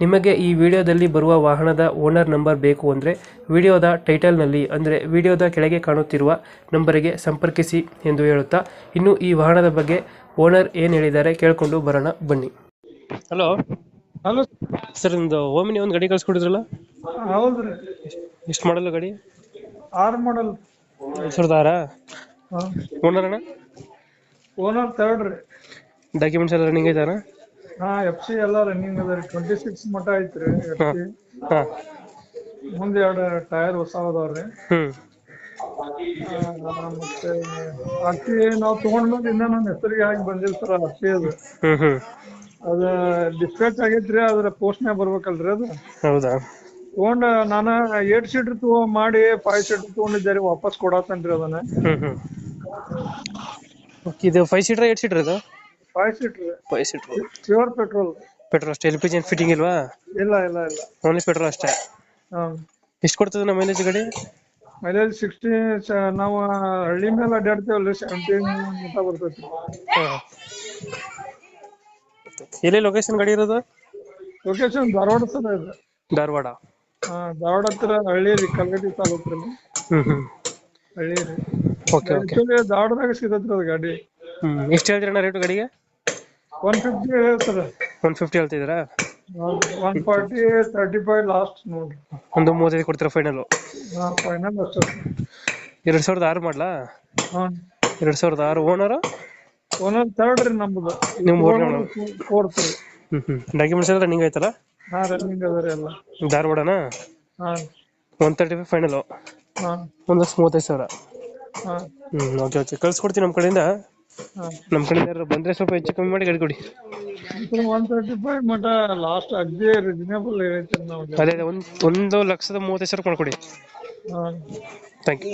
ನಿಮಗೆ ಈ ವಿಡಿಯೋದಲ್ಲಿ ಬರುವ ವಾಹನದ ಓನರ್ ನಂಬರ್ ಬೇಕು ಅಂದರೆ ವಿಡಿಯೋದ ಟೈಟಲ್ನಲ್ಲಿ ಅಂದರೆ ವಿಡಿಯೋದ ಕೆಳಗೆ ಕಾಣುತ್ತಿರುವ ನಂಬರಿಗೆ ಸಂಪರ್ಕಿಸಿ ಎಂದು ಹೇಳುತ್ತಾ ಇನ್ನು ಈ ವಾಹನದ ಬಗ್ಗೆ ಓನರ್ ಏನು ಹೇಳಿದ್ದಾರೆ ಕೇಳಿಕೊಂಡು ಬರೋಣ ಬನ್ನಿ. ಹಲೋ. ಹಲೋ. ಸರ್ ಒಂದು ಓಮಿನಿ ಒಂದು ಗಾಡಿ ಕಳ್ಸ್ಕೊಡಿದ್ರಲ್ಲ? ರೀ ಎಷ್ಟು ಮಾಡಲ್ಲ ಗಾಡಿ? ಆರು ಮಾಡಲ್. ಸರ್ದಾರ ಸಾವಿರದ ಆರಾ? ಓನರ್ ಅಣ್ಣ? ಓನರ್ ತರ್ಡ್ ರೀ. ಡಾಕ್ಯುಮೆಂಟ್ಸ್ ಎಲ್ಲ ರನ್ನಿಂಗ್ ಐತಾನ? ಹಾ ಎಫ್ ಸಿ ಎಲ್ಲ ರನ್ನಿಂಗ್ ಅದ ರೀ ಟ್ವೆಂಟಿ ಸಿಕ್ಸ್ ಮಟ ಐತ್ರಿ ಎಫ್ ಹಾಂ ಸಿ ಹಾಂ. ಮುಂದೆ ಎರಡು ಟೈರ್ ಹೊಸ ಅದಾವ್ರಿ ಹ್ಞೂ ಮತ್ತೆ ಅಕ್ಕಿ ನಾವು ತಗೊಂಡ್ಮೇಲೆ ಇನ್ನ ನನ್ನ ಹೆಸರಿಗೆ ಹಾಕಿ ಬಂದಿಲ್ಲ ಸರ್ ಅಕ್ಕಿ ಅದು. ಹ್ಞೂ ಹ್ಞೂ ಅದ ಡಿಸ್ಪ್ಯಾಚ್ ಆಗೈತ್ರಿ ಅದ್ರ ಪೋಸ್ಟ್ನ್ಯಾಗ ಬರ್ಬೇಕಲ್ರಿ ಅದು. ಹೌದಾ? ತಗೊಂಡ ನಾನ ಏಟ್ ಸೀಟರ್ ತಗೋ ಮಾಡಿ ಫೈವ್ ಸೀಟರ್ ತಗೊಂಡಿದ್ದೆ ರೀ ವಾಪಸ್ ಕೊಡಾತೇನ್ರಿ ಅದನ್ನ. ಹ್ಞೂ ಹ್ಞೂ ಓಕೆ ಇದು ಫೈವ್ ಸೀಟರ್ ಏಟ್ ಸೀಟ್ರ್ ಇದು? Five seater five seater pure petrol petrol ಅಷ್ಟೇ ಎಲ್ ಪಿ ಜಿ ಫಿಟ್ಟಿಂಗ್ ಇಲ್ವಾ? ಇಲ್ಲ ಇಲ್ಲ ಇಲ್ಲ. ಓನ್ಲಿ ಪೆಟ್ರೋಲ್ ಅಷ್ಟೇ. ಹಾಂ. ಎಷ್ಟು ಕೊಡ್ತದೆ ನಮ್ಮ ಮೈಲೇಜ್ ಗಾಡಿ? ಮೈಲೇಜ್ ಸಿಕ್ಸ್ಟಿ ನಾವು ಹಳ್ಳಿ ಮೇಲೆ ಅಡ್ಡಾಡ್ತೇವಲ್ಲ ಸೆವೆಂಟೀನ್ ಅಂತ ಬರ್ತೈತಿ. ಹಾಂ. ಎಲ್ಲಿ ಲೊಕೇಶನ್ ಗಾಡಿ ಇರೋದು? ಲೊಕೇಶನ್ ಧಾರವಾಡ ಸರ್ ಇದೆ. ಧಾರವಾಡ. ಹಾ ಧಾರವಾಡ ಹತ್ರ ಹಳ್ಳಿ ರೀ ಕಲ್ಗಟ್ಟಿ ಹ್ಮ್ ರೀ ಹ್ಞೂ ಹ್ಞೂ ಹಳ್ಳಿ ರೀ ಓಕೆ ಓಕೆ ಆಕ್ಚುಲಿ ಧಾರವಾಡದಾಗ ಸಿಗತ್ರಿ ಅದು ಗಾಡಿ. ಹ್ಮ್ ಎಷ್ಟು ಹೇಳ್ತೀರಣ್ಣ ರೇಟ್ ಗಾಡಿಗೆ? One fifty sir one fifty ಹೇಳ್ತಿದ್ದೀರಾ? One forty thirty five last ನೋಡ್ರಿ ಒಂದು ಮೂವತ್ತೈದು ಕೊಡ್ತೀರಾ ಫೈನಲ್ ಹಾ ಫೈನಲ್ ಅಷ್ಟೇ. ಎರಡು ಸಾವಿರದ ಆರು ಮಾಡಲಾ? ಹಾ. ಎರಡು ಸಾವಿರದ ಆರು ಓನರು ಓನರ್ ತರ್ಡ್ ರೀ ನಿಮ್ಮ ಓನರ್ ಫೋರ್ತ್ ರೀ. ಹ್ಞೂ ಹ್ಞೂ ಡಾಕ್ಯುಮೆಂಟ್ಸ್ ಎಲ್ಲ ರನ್ನಿಂಗ್ ಆಯ್ತಲ್ಲ? ಹಾ ರನ್ನಿಂಗ್ ಅದ ರೀ ಎಲ್ಲ. ಧಾರವಾಡನಾ? ಹಾ. ಒನ್ ತರ್ಟಿ ಫೈವ್ ಫೈನಲು ಹಾ. ಒಂದು ಲಕ್ಷ ಮೂವತ್ತೈದು ಸಾವಿರ. ಹಾ. ಹ್ಞೂ ಓಕೆ ಓಕೆ ಕಳ್ಸ್ಕೊಡ್ತೀನಿ ನಮ್ಮ ಕಡೆಯಿಂದ. ನಮ್ಮ ಕಡೆ ಯಾರು ಬಂದ್ರೆ ಸ್ವಲ್ಪ ಹೆಚ್ಚು ಕಮ್ಮಿ ಮಾಡಿ ಗಾಡಿ ಕೊಡಿ. ಒನ್ ತರ್ಟಿ ಫೈವ್ ಮಟ ಲಾಸ್ಟ್ ಅಗ್ದಿ ರೀಸನೇಬಲ್ ಐತಿ ನಾವು ಅದೇ ಅದೇ ಒಂದು ಒಂದು ಲಕ್ಷದ ಮೂವತ್ತೈದು ಸಾವಿರ ಮಾಡ್ಕೊಡಿ ಹಾ. Thank you